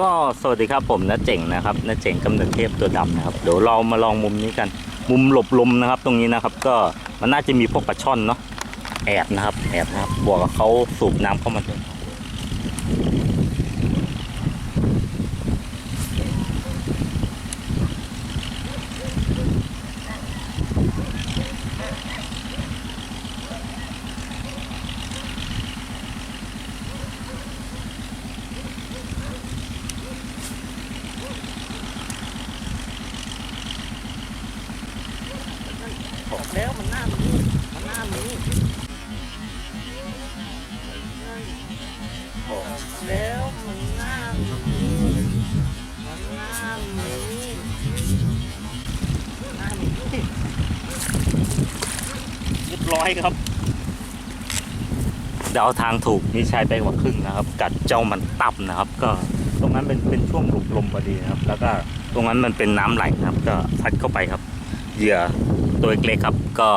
ก็สวัสดีครับผมน้าเจ๋งนะครับน้าเจ๋งกำเนิดเทพตัวดำนะครับเดี๋ยวเรามาลองมุมนี้กัน มุมหลบลมนะครับ ตรงนี้นะครับ ก็มันน่าจะมีพวกปลาช่อนเนาะแอบนะครับแอบนะครับบวกกับเขาสูบน้ำเข้ามาด้วย แล้วมันหน้ามันนี่มันหน้ามันนี่บอกแล้วมันหน้ามันนี่มันหน้ามันนี่หน้ามันนี่เรียบร้อยครับเดาทางถูกนี่ใช้ไปกว่าครึ่งนะครับ กัดเจ้ามันตับนะครับ ก็ตรงนั้นเป็นเป็นช่วงหลุมลมพอดีนะครับ แล้วก็ตรงนั้นมันเป็นน้ำไหลนะครับ ก็พัดเข้าไปครับ เหยื่อ ตัวเล็กๆครับ ก็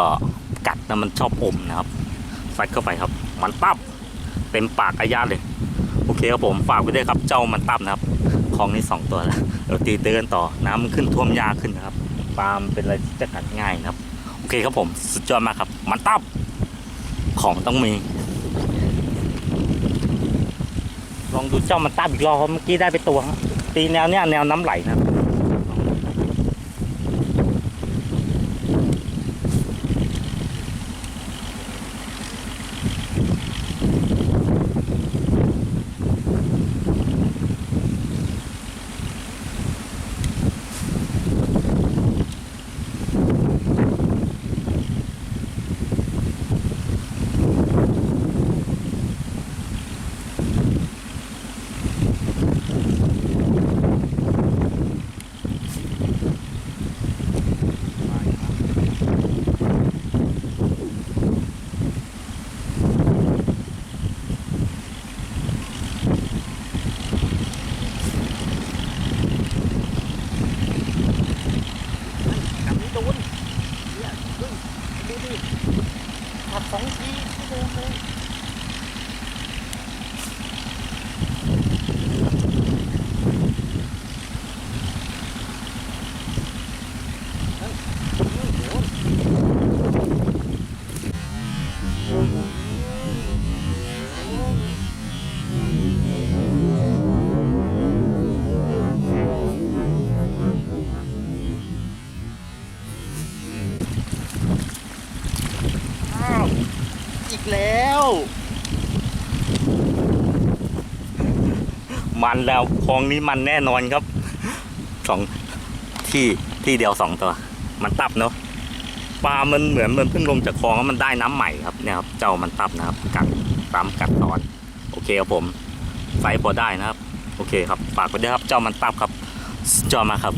กัดนะมันชอบอมนะครับฟัดเข้าไปครับ มันตับเต็มปากอาญาเลย โอเคครับผมฝากไว้ด้วยครับเจ้ามันตับนะครับของนี้สองตัวแล้วเดี๋ยวตีเตือนต่อน้ำมันขึ้นท่วมยากขึ้นนะครับปาล์มเป็นอะไรที่จะกัดง่ายนะครับ โอเคครับผมสุดยอดมากครับ มันตับของต้องมี ลองดูเจ้ามันตับอีกรอบเมื่อกี้ได้ไปตัวครับตีแนวเนี้ยแนวน้ำไหลนะครับ กับนี้โดนเนี่ยเฮ้ยดูดิ ขัดสองทีไม่โดนเลย มันแล้วคลองนี้มันแน่นอนครับสองที่ที่เดียวสองตัว มันตับเนาะปลามันเหมือนมันเพิ่งลงจากคลองแล้วมันได้น้ำใหม่ครับเนี่ยครับเจ้ามันตับนะครับ กัดตามกัดตอน โอเคครับผมไซส์พอได้นะครับ โอเคครับฝากไว้ด้วยครับเจ้ามันตับครับสุดยอมาครับ